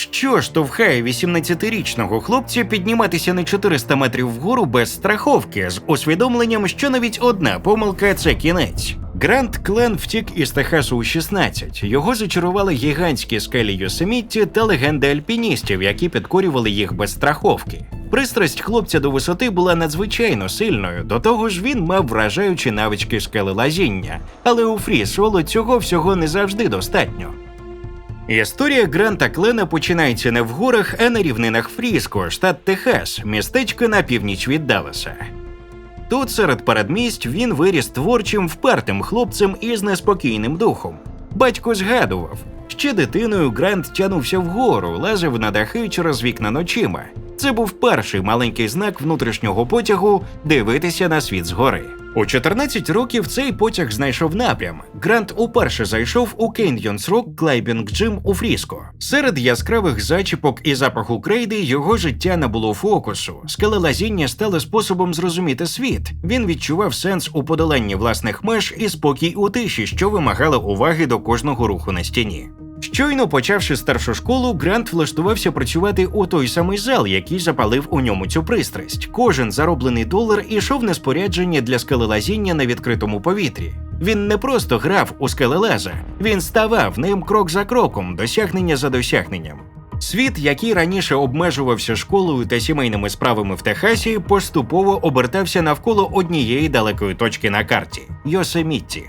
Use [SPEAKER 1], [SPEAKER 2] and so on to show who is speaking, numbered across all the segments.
[SPEAKER 1] Що штовхає 18-річного хлопця підніматися на 400 метрів вгору без страховки з усвідомленням, що навіть одна помилка це кінець. Грант Клен втік із Техасу у 16. Його зачарували гігантські скелі Йосемітті та легенди альпіністів, які підкорювали їх без страховки. Пристрасть хлопця до висоти була надзвичайно сильною. До того ж, він мав вражаючі навички скелелазіння, але у фрі соло цього всього не завжди достатньо. Історія Гранта Клена починається не в горах, а на рівнинах Фріско, штат Техас, містечко на північ від Далласа. Тут, серед передмість, він виріс творчим, впертим хлопцем із неспокійним духом. Батько згадував, ще дитиною Грант тянувся вгору, лазив на дахи через вікна ночима. Це був перший маленький знак внутрішнього потягу дивитися на світ згори. У 14 років цей потяг знайшов напрям. Грант уперше зайшов у Canyons Rock Climbing Gym у Фріско. Серед яскравих зачіпок і запаху крейди його життя набуло фокусу. Скелелазіння стало способом зрозуміти світ. Він відчував сенс у подоланні власних меж і спокій у тиші, що вимагали уваги до кожного руху на стіні. Щойно почавши старшу школу, Грант влаштувався працювати у той самий зал, який запалив у ньому цю пристрасть. Кожен зароблений долар ішов на спорядження для скелелазіння на відкритому повітрі. Він не просто грав у скелелаза, він ставав ним крок за кроком, досягнення за досягненням. Світ, який раніше обмежувався школою та сімейними справами в Техасі, поступово обертався навколо однієї далекої точки на карті Йосемітті.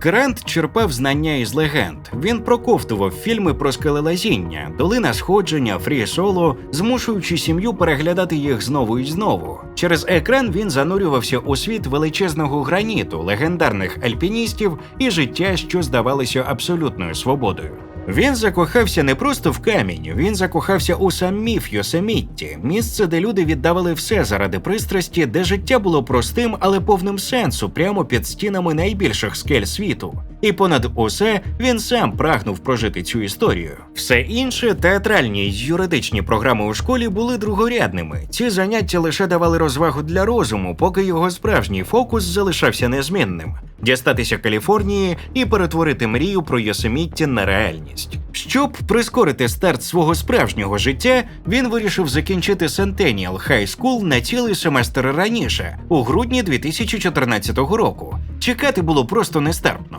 [SPEAKER 1] Грант черпав знання із легенд. Він проковтував фільми про скелелазіння, долина сходження, фрі соло, змушуючи сім'ю переглядати їх знову і знову. Через екран він занурювався у світ величезного граніту, легендарних альпіністів і життя, що здавалося абсолютною свободою. Він закохався не просто в камінь, він закохався у сам міф Йосемітті, місце, де люди віддавали все заради пристрасті, де життя було простим, але повним сенсу, прямо під стінами найбільших скель світу. І понад усе він сам прагнув прожити цю історію. Все інше, театральні й юридичні програми у школі були другорядними. Ці заняття лише давали розвагу для розуму, поки його справжній фокус залишався незмінним дістатися Каліфорнії і перетворити мрію про Йосеміття на реальність. Щоб прискорити старт свого справжнього життя, він вирішив закінчити Сентеніал High School на цілий семестр раніше, у грудні 2014 року. Чекати було просто нестерпно.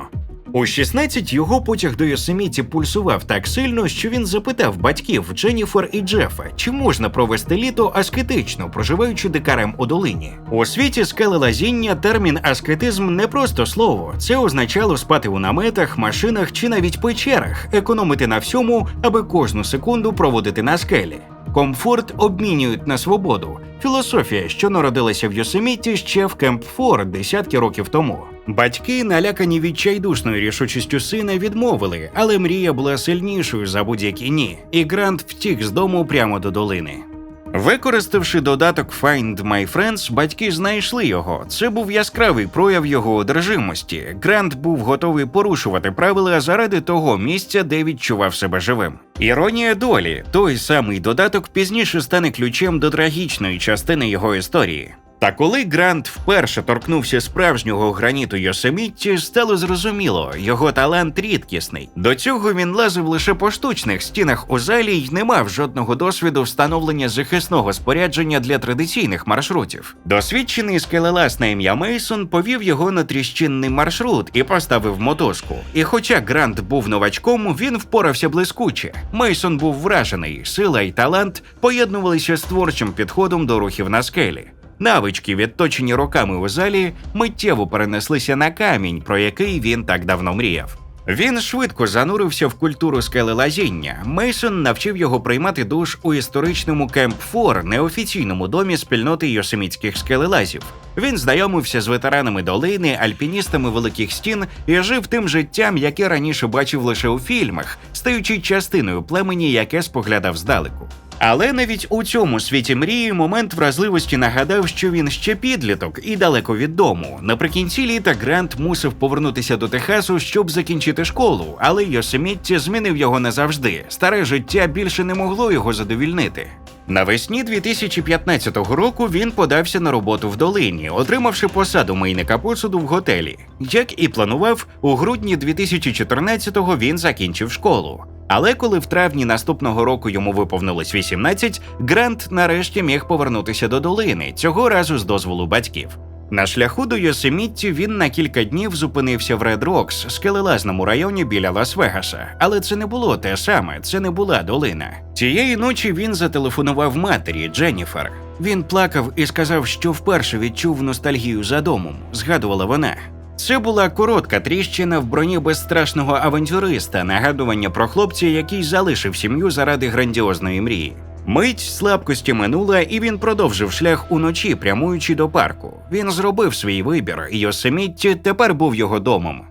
[SPEAKER 1] У 16 його потяг до Йосеміті пульсував так сильно, що він запитав батьків Дженніфер і Джефа, чи можна провести літо аскетично, проживаючи дикарем у долині. У світі скелелазіння термін аскетизм не просто слово, це означало спати у наметах, машинах чи навіть печерах, економити на всьому, аби кожну секунду проводити на скелі. Комфорт обмінюють на свободу. Філософія, що народилася в Йосеміті ще в Кемпфорд десятки років тому. Батьки, налякані відчайдушною рішучістю сина, відмовили, але мрія була сильнішою за будь-які ні, і Грант втік з дому прямо до долини. Використавши додаток Find My Friends, батьки знайшли його. Це був яскравий прояв його одержимості. Грант був готовий порушувати правила заради того місця, де відчував себе живим. Іронія долі, той самий додаток пізніше стане ключем до трагічної частини його історії. Та коли Грант вперше торкнувся справжнього граніту Йосемітті, стало зрозуміло, його талант рідкісний. До цього він лазив лише по штучних стінах у залі й не мав жодного досвіду встановлення захисного спорядження для традиційних маршрутів. Досвідчений скелелаз на ім'я Мейсон повів його на тріщинний маршрут і поставив мотузку. І хоча Грант був новачком, він впорався блискуче. Мейсон був вражений, сила й талант поєднувалися з творчим підходом до рухів на скелі. Навички, відточені роками у залі, миттєво перенеслися на камінь, про який він так давно мріяв. Він швидко занурився в культуру скелелазіння. Мейсон навчив його приймати душ у історичному Кемп Фор, неофіційному домі спільноти йосемітських скелелазів. Він знайомився з ветеранами долини, альпіністами великих стін і жив тим життям, яке раніше бачив лише у фільмах, стаючи частиною племені, яке споглядав здалеку. Але навіть у цьому світі мрії момент вразливості нагадав, що він ще підліток і далеко від дому. Наприкінці літа Грант мусив повернутися до Техасу, щоб закінчити школу, але Йосемітті змінив його назавжди. Старе життя більше не могло його задовільнити. Навесні 2015 року він подався на роботу в долині, отримавши посаду мийника посуду в готелі. Як і планував, у грудні 2014-го він закінчив школу. Але коли в травні наступного року йому виповнилось 18, Грант нарешті міг повернутися до долини, цього разу з дозволу батьків. На шляху до Йосемітті він на кілька днів зупинився в Ред Рокс, скелелазному районі біля Лас-Вегаса. Але це не було те саме, це не була долина. Цієї ночі він зателефонував матері Дженніфер. Він плакав і сказав, що вперше відчув ностальгію за домом, згадувала вона. Це була коротка тріщина в броні безстрашного авантюриста, нагадування про хлопця, який залишив сім'ю заради грандіозної мрії. Мить слабкості минула, і він продовжив шлях уночі, прямуючи до парку. Він зробив свій вибір, і Йосемітті тепер був його домом.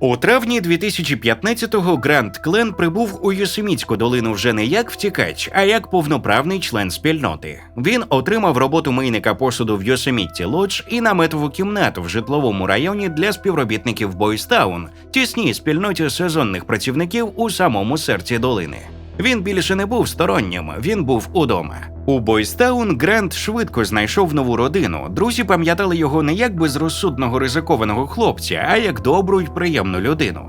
[SPEAKER 1] У травні 2015-го Грант Клен прибув у Йосемітську долину вже не як втікач, а як повноправний член спільноти. Він отримав роботу мийника посуду в Йосемітті Лодж і наметову кімнату в житловому районі для співробітників Бойстаун, тісній спільноті сезонних працівників у самому серці долини. Він більше не був стороннім, він був удома. У Бойстаун Грант швидко знайшов нову родину. Друзі пам'ятали його не як безрозсудного ризикованого хлопця, а як добру й приємну людину.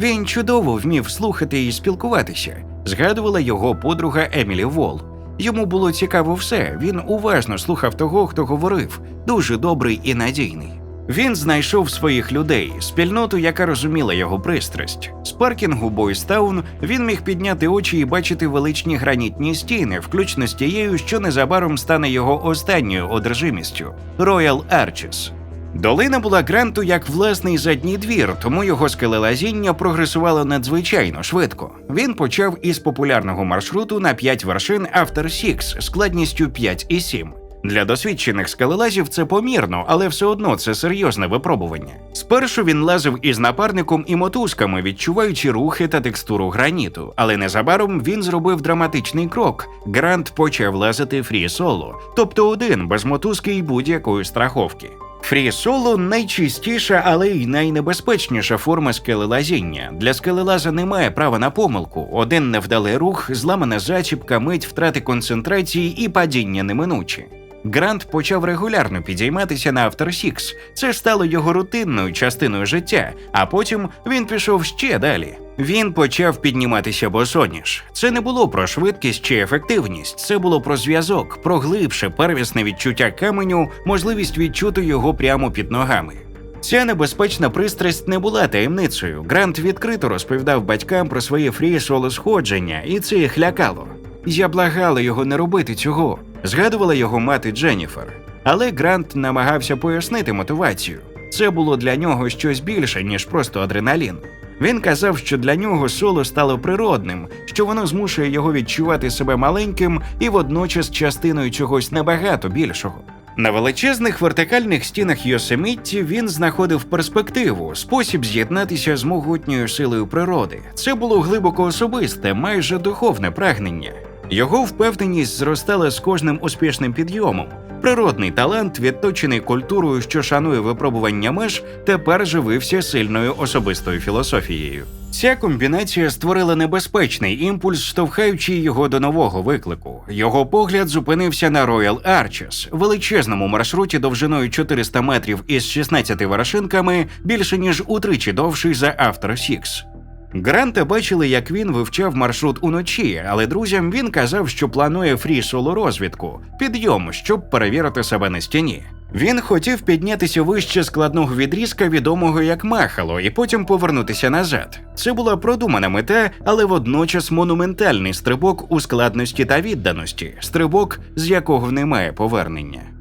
[SPEAKER 1] Він чудово вмів слухати і спілкуватися, згадувала його подруга Емілі Вол. Йому було цікаво все. Він уважно слухав того, хто говорив, дуже добрий і надійний. Він знайшов своїх людей, спільноту, яка розуміла його пристрасть. З паркінгу Бойстаун він міг підняти очі і бачити величні гранітні стіни, включно з тією, що незабаром стане його останньою одержимістю Royal Arches. Долина була гранту як власний задній двір, тому його скелелазіння прогресувало надзвичайно швидко. Він почав із популярного маршруту на 5 вершин After Six складністю 5 і 7. Для досвідчених скелелазів це помірно, але все одно це серйозне випробування. Спершу він лазив із напарником і мотузками, відчуваючи рухи та текстуру граніту. Але незабаром він зробив драматичний крок. Грант почав лазити фрі соло, тобто один без мотузки і будь-якої страховки. Фрі соло найчистіша, але й найнебезпечніша форма скелелазіння. Для скелелаза немає права на помилку. Один невдалий рух, зламана зачіпка, мить втрати концентрації і падіння неминучі. Грант почав регулярно підійматися на After Six. Це стало його рутинною частиною життя, а потім він пішов ще далі. Він почав підніматися босоніж. Це не було про швидкість чи ефективність, це було про зв'язок, про глибше первісне відчуття каменю, можливість відчути його прямо під ногами. Ця небезпечна пристрасть не була таємницею. Грант відкрито розповідав батькам про своє фрі соло сходження, і це їх лякало. Я благала його не робити цього, згадувала його мати Дженніфер. Але Грант намагався пояснити мотивацію. Це було для нього щось більше, ніж просто адреналін. Він казав, що для нього соло стало природним, що воно змушує його відчувати себе маленьким і водночас частиною чогось набагато більшого. На величезних вертикальних стінах Йосемітті він знаходив перспективу, спосіб з'єднатися з могутньою силою природи. Це було глибоко особисте, майже духовне прагнення. Його впевненість зростала з кожним успішним підйомом. Природний талант, відточений культурою, що шанує випробування меж, тепер живився сильною особистою філософією. Ця комбінація створила небезпечний імпульс, штовхаючи його до нового виклику. Його погляд зупинився на Royal Arches, величезному маршруті довжиною 400 метрів із 16 вершинками, більше ніж утричі довший за After Six. Гранта бачили, як він вивчав маршрут уночі, але друзям він казав, що планує фрі соло розвідку, підйом, щоб перевірити себе на стіні. Він хотів піднятися вище складного відрізка, відомого як Махало, і потім повернутися назад. Це була продумана мета, але водночас монументальний стрибок у складності та відданості, стрибок, з якого немає повернення.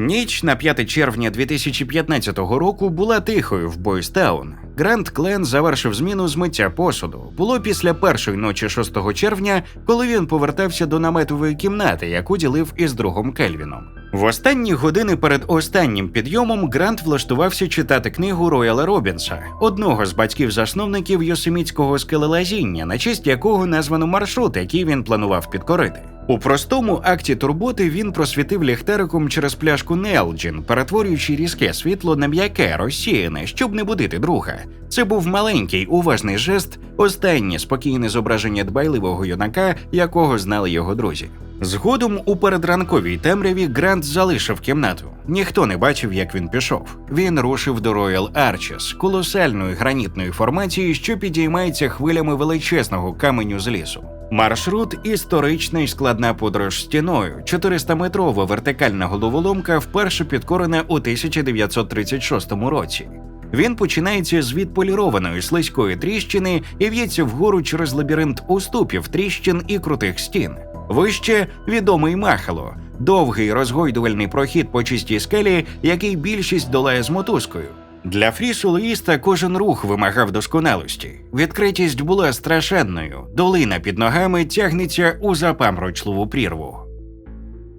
[SPEAKER 1] Ніч на 5 червня 2015 року була тихою в Бойстаун. Гранд Клен завершив зміну з миття посуду. Було після першої ночі 6 червня, коли він повертався до наметової кімнати, яку ділив із другом Кельвіном. В останні години перед останнім підйомом Грант влаштувався читати книгу Рояла Робінса, одного з батьків-засновників Йосемітського скелелазіння, на честь якого названо маршрут, який він планував підкорити. У простому акті турботи він просвітив ліхтариком через пляшку Нелджін, перетворюючи різке світло на м'яке, розсіяне, щоб не будити друга. Це був маленький уважний жест, останнє спокійне зображення дбайливого юнака, якого знали його друзі. Згодом у передранковій темряві Грант залишив кімнату. Ніхто не бачив, як він пішов. Він рушив до Royal Arches, колосальної гранітної формації, що підіймається хвилями величезного каменю з лісу. Маршрут історична складна подорож стіною, 400-метрова вертикальна головоломка вперше підкорена у 1936 році. Він починається з відполірованої слизької тріщини і в'ється вгору через лабіринт уступів, тріщин і крутих стін. Вище відомий Махало, довгий розгойдувальний прохід по чистій скелі, який більшість долає з мотузкою. Для фрісолоїста кожен рух вимагав досконалості. Відкритість була страшенною. Долина під ногами тягнеться у запамрочливу прірву.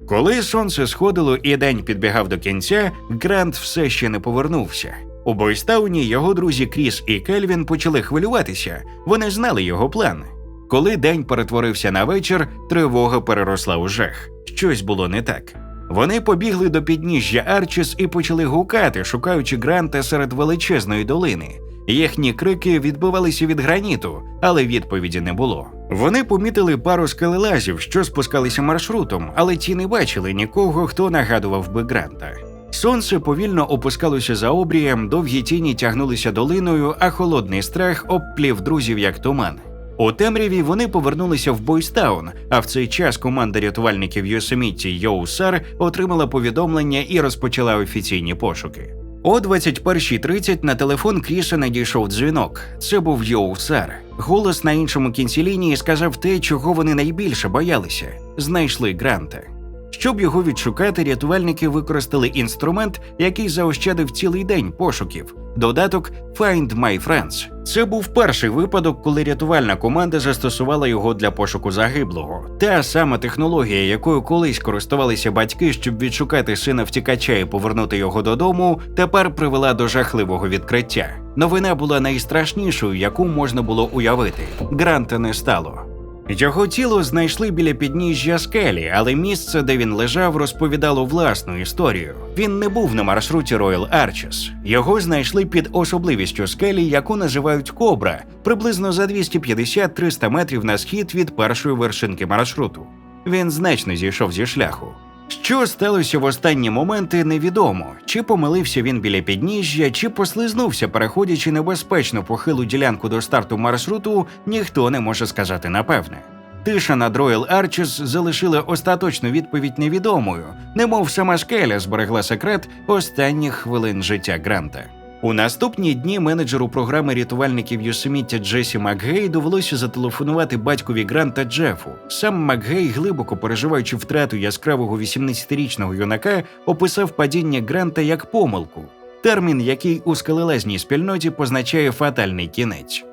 [SPEAKER 1] Коли сонце сходило і день підбігав до кінця, Грант все ще не повернувся. У Бойстауні його друзі Кріс і Кельвін почали хвилюватися. Вони знали його план. Коли день перетворився на вечір, тривога переросла у жах. Щось було не так. Вони побігли до підніжжя Арчіс і почали гукати, шукаючи Гранта серед величезної долини. Їхні крики відбивалися від граніту, але відповіді не було. Вони помітили пару скелелазів, що спускалися маршрутом, але ті не бачили нікого, хто нагадував би Гранта. Сонце повільно опускалося за обрієм, довгі тіні тягнулися долиною, а холодний страх обплів друзів як туман. У темряві вони повернулися в Бойстаун, а в цей час команда рятувальників Йосемітті Йоу Сар отримала повідомлення і розпочала офіційні пошуки. О 21.30 на телефон Кріса надійшов дзвінок. Це був Йоу Сар. Голос на іншому кінці лінії сказав те, чого вони найбільше боялися: знайшли Гранта. Щоб його відшукати, рятувальники використали інструмент, який заощадив цілий день пошуків. Додаток Find My Friends. Це був перший випадок, коли рятувальна команда застосувала його для пошуку загиблого. Та сама технологія, якою колись користувалися батьки, щоб відшукати сина втікача і повернути його додому, тепер привела до жахливого відкриття. Новина була найстрашнішою, яку можна було уявити. Гранта не стало. Його тіло знайшли біля підніжжя скелі, але місце, де він лежав, розповідало власну історію. Він не був на маршруті Royal Arches. Його знайшли під особливістю скелі, яку називають Кобра, приблизно за 250-300 метрів на схід від першої вершинки маршруту. Він значно зійшов зі шляху. Що сталося в останні моменти, невідомо. Чи помилився він біля підніжжя, чи послизнувся, переходячи небезпечно похилу ділянку до старту маршруту, ніхто не може сказати напевне. Тиша над Royal Арчес залишила остаточну відповідь невідомою, немов сама скеля зберегла секрет останніх хвилин життя Гранта. У наступні дні менеджеру програми рятувальників Юсеміття Джесі Макгей довелося зателефонувати батькові Гранта Джефу. Сам Макгей, глибоко переживаючи втрату яскравого 18-річного юнака, описав падіння Гранта як помилку, термін, який у скалелезній спільноті позначає фатальний кінець.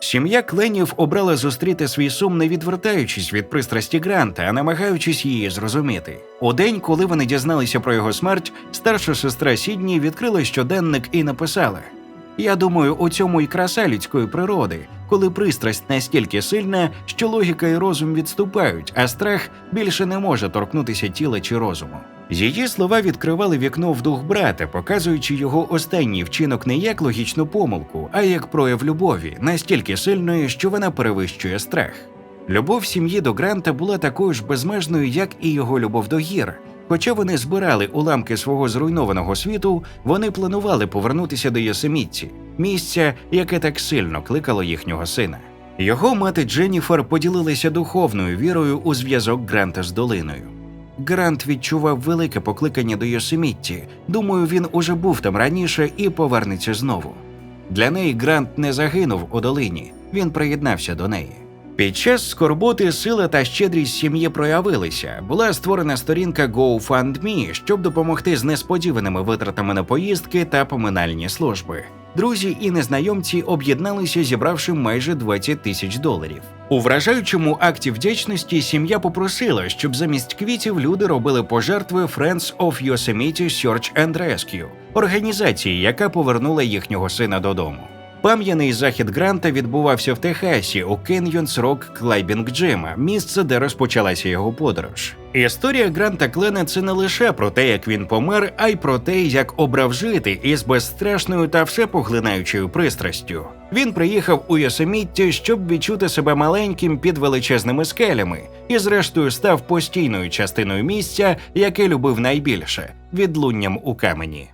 [SPEAKER 1] Сім'я Кленів обрала зустріти свій сум, не відвертаючись від пристрасті Гранта, а намагаючись її зрозуміти. У день, коли вони дізналися про його смерть, старша сестра Сідні відкрила щоденник і написала: Я думаю, у цьому й краса людської природи, коли пристрасть настільки сильна, що логіка і розум відступають, а страх більше не може торкнутися тіла чи розуму. Її слова відкривали вікно в дух брата, показуючи його останній вчинок не як логічну помилку, а як прояв любові, настільки сильної, що вона перевищує страх. Любов сім'ї до Гранта була такою ж безмежною, як і його любов до гір. Хоча вони збирали уламки свого зруйнованого світу, вони планували повернутися до Йосемітті, місця, яке так сильно кликало їхнього сина. Його мати Дженніфер поділилася духовною вірою у зв'язок Гранта з долиною. Грант відчував велике покликання до Йосемітті. Думаю, він уже був там раніше і повернеться знову. Для неї Грант не загинув у долині, він приєднався до неї. Під час скорботи сила та щедрість сім'ї проявилися. Була створена сторінка GoFundMe, щоб допомогти з несподіваними витратами на поїздки та поминальні служби. Друзі і незнайомці об'єдналися, зібравши майже 20 тисяч доларів. У вражаючому акті вдячності сім'я попросила, щоб замість квітів люди робили пожертви Friends of Yosemite Search and Rescue, організації, яка повернула їхнього сина додому. Пам'яний захід Гранта відбувався в Техасі у Canyons Rock Climbing Gym, місце, де розпочалася його подорож. Історія Гранта Клена це не лише про те, як він помер, а й про те, як обрав жити із безстрашною та всепоглинаючою пристрастю. Він приїхав у Йосеміття, щоб відчути себе маленьким під величезними скелями, і зрештою став постійною частиною місця, яке любив найбільше відлунням у камені.